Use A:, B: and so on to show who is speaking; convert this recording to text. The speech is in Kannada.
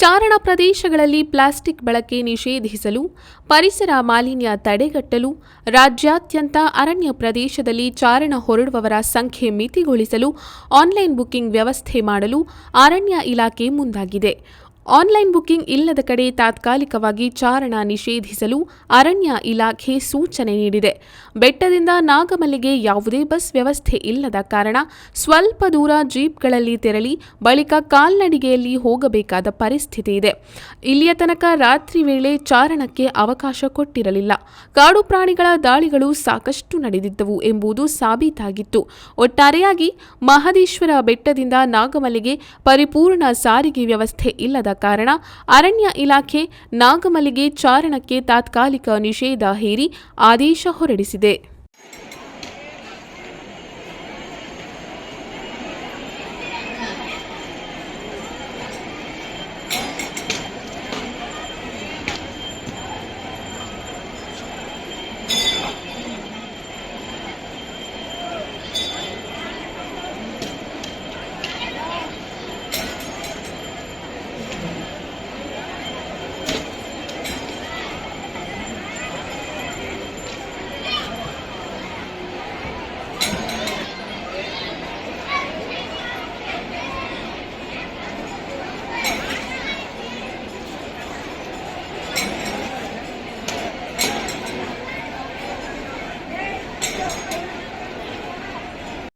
A: ಚಾರಣ ಪ್ರದೇಶಗಳಲ್ಲಿ ಪ್ಲಾಸ್ಟಿಕ್ ಬಳಕೆ ನಿಷೇಧಿಸಲು, ಪರಿಸರ ಮಾಲಿನ್ಯ ತಡೆಗಟ್ಟಲು, ರಾಜ್ಯಾದ್ಯಂತ ಅರಣ್ಯ ಪ್ರದೇಶದಲ್ಲಿ ಚಾರಣ ಹೊರಡುವವರ ಸಂಖ್ಯೆ ಮಿತಿಗೊಳಿಸಲು ಆನ್ಲೈನ್ ಬುಕಿಂಗ್ ವ್ಯವಸ್ಥೆ ಮಾಡಲು ಅರಣ್ಯ ಇಲಾಖೆ ಮುಂದಾಗಿದೆ. ಆನ್ಲೈನ್ ಬುಕ್ಕಿಂಗ್ ಇಲ್ಲದ ಕಡೆ ತಾತ್ಕಾಲಿಕವಾಗಿ ಚಾರಣ ನಿಷೇಧಿಸಲು ಅರಣ್ಯ ಇಲಾಖೆ ಸೂಚನೆ ನೀಡಿದೆ. ಬೆಟ್ಟದಿಂದ ನಾಗಮಲೆಗೆ ಯಾವುದೇ ಬಸ್ ವ್ಯವಸ್ಥೆ ಇಲ್ಲದ ಕಾರಣ ಸ್ವಲ್ಪ ದೂರ ಜೀಪ್ಗಳಲ್ಲಿ ತೆರಳಿ ಬಳಿಕ ಕಾಲ್ನಡಿಗೆಯಲ್ಲಿ ಹೋಗಬೇಕಾದ ಪರಿಸ್ಥಿತಿ ಇದೆ. ಇಲ್ಲಿಯ ತನಕ ರಾತ್ರಿ ವೇಳೆ ಚಾರಣಕ್ಕೆ ಅವಕಾಶ ಕೊಟ್ಟಿರಲಿಲ್ಲ. ಕಾಡು ಪ್ರಾಣಿಗಳ ದಾಳಿಗಳು ಸಾಕಷ್ಟು ನಡೆದಿದ್ದವು ಎಂಬುದು ಸಾಬೀತಾಗಿತ್ತು. ಒಟ್ಟಾರೆಯಾಗಿ ಮಹದೇಶ್ವರ ಬೆಟ್ಟದಿಂದ ನಾಗಮಲೆಗೆ ಪರಿಪೂರ್ಣ ಸಾರಿಗೆ ವ್ಯವಸ್ಥೆ ಇಲ್ಲದ ಕಾರಣ ಅರಣ್ಯ ಇಲಾಖೆ ನಾಗಮಲಿಗೆ ಚಾರಣಕ್ಕೆ ತಾತ್ಕಾಲಿಕ ನಿಷೇಧ ಹೇರಿ ಆದೇಶ ಹೊರಡಿಸಿದೆ.